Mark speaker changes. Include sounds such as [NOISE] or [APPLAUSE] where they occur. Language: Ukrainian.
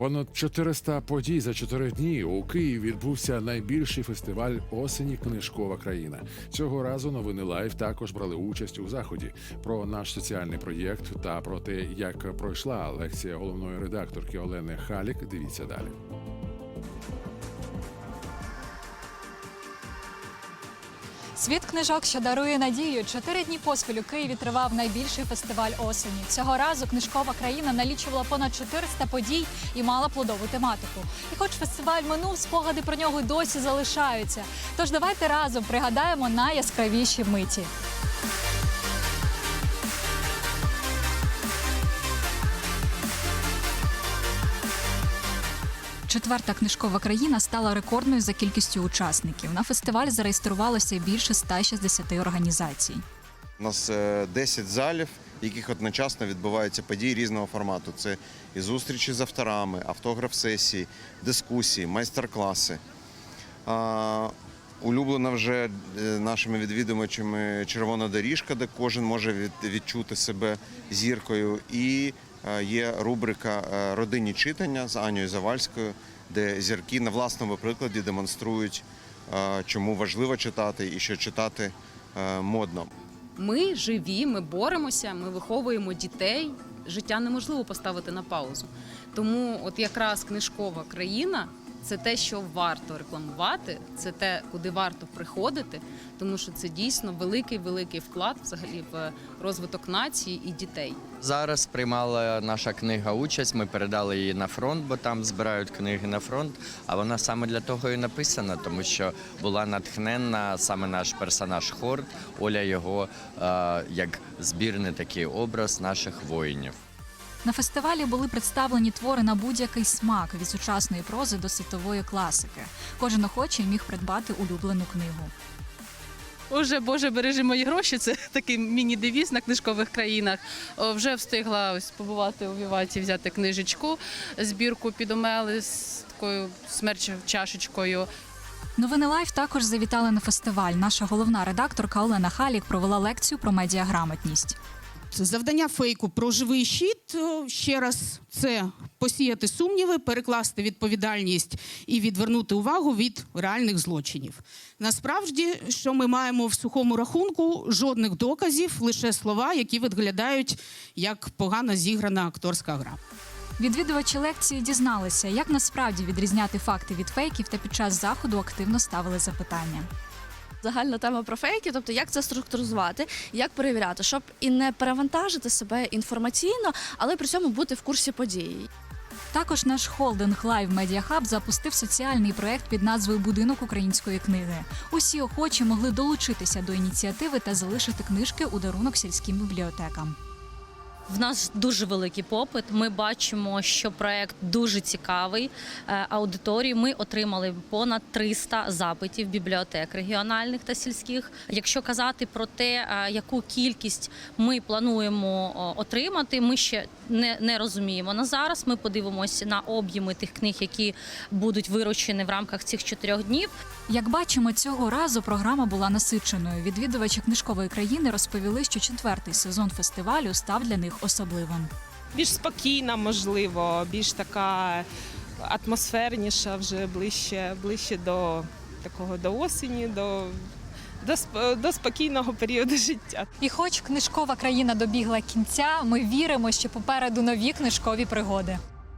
Speaker 1: Понад 400 подій за 4 дні у Києві відбувся найбільший фестиваль осені Книжкова країна. Цього разу новини Лайв також брали участь у заході про наш соціальний проєкт та про те, як пройшла лекція головної редакторки Олени Халік. Дивіться далі.
Speaker 2: Світ книжок, що дарує надію. Чотири дні поспіль у Києві тривав найбільший фестиваль осені. Цього разу книжкова країна налічувала понад 400 подій і мала плодову тематику. І хоч фестиваль минув, спогади про нього досі залишаються. Тож давайте разом пригадаємо найяскравіші миті. Четверта книжкова країна стала рекордною за кількістю учасників. На фестиваль зареєструвалося більше 160 організацій.
Speaker 3: У нас е, 10 залів, в яких одночасно відбуваються події різного формату. Це і зустрічі з авторами, автограф-сесії, дискусії, майстер-класи. Улюблена вже е, нашими відвідувачами червона доріжка, де кожен може від- відчути себе зіркою. І е, є рубрика е, Родинні читання з Анією Завальською, де зірки на власному прикладі демонструють, е, чому важливо читати і що читати е, модно.
Speaker 4: Ми живі, ми боремося, ми виховуємо дітей. Життя неможливо поставити на паузу. Тому, от якраз книжкова країна це те, що варто рекламувати, це те, куди варто приходити, тому що це дійсно великий великий вклад взагалі в розвиток нації і дітей.
Speaker 5: Зараз приймала наша книга участь. Ми передали її на фронт, бо там збирають книги на фронт. А вона саме для того і написана, тому що була натхненна саме наш персонаж Хорд. Оля його е, як збірний такий образ наших воїнів.
Speaker 2: На фестивалі були представлені твори на будь-який смак від сучасної прози до світової класики. Кожен охочий міг придбати улюблену книгу.
Speaker 6: Уже Боже, бережи мої гроші. Це [LAUGHS] такий міні-девіз на книжкових країнах. О, Вже встигла ось побувати у Віваті, взяти книжечку, збірку підомели з такою смерч чашечкою.
Speaker 2: Новини Лайф також завітали на фестиваль. Наша головна редакторка Олена Халік провела лекцію про медіаграмотність.
Speaker 7: Завдання фейку про живий щит е, ще раз це посіяти сумніви, перекласти відповідальність і відвернути увагу від реальних злочинів. Насправді, що ми маємо в сухому рахунку, жодних доказів, лише слова, які виглядають як погано зіграна акторська гра.
Speaker 2: Відвідувачі лекції дізналися, як насправді відрізняти факти від фейків, та під час заходу активно ставили запитання.
Speaker 8: Загальна тема про фейки, тобто як це структуризувати, як перевіряти, щоб і не перевантажити себе інформаційно, але при цьому бути в курсі подій.
Speaker 2: Також наш холдинг Live Media Hub запустив соціальний проект під назвою Будинок української книги. Усі охочі могли долучитися до ініціативи та залишити книжки у дарунок сільським бібліотекам.
Speaker 9: В нас дуже великий попит. Ми бачимо, що проект дуже цікавий е, аудиторії. Ми отримали понад 300 запитів бібліотек регіональних та сільських. Якщо казати про те, е, яку кількість ми плануємо отримати, ми ще не, не розуміємо. На зараз ми подивимося на об'єми тих книг, які будуть вирощені в рамках цих чотирьох днів.
Speaker 2: Як бачимо, цього разу програма була насиченою. Відвідувачі книжкової країни розповіли, що четвертий сезон фестивалю став для них особливим.
Speaker 10: більш спокійна, можливо, більш така атмосферніша, вже ближче, ближче до такого до осені, до, до, до спокійного періоду життя.
Speaker 2: І хоч книжкова країна добігла кінця, ми віримо, що попереду нові книжкові пригоди.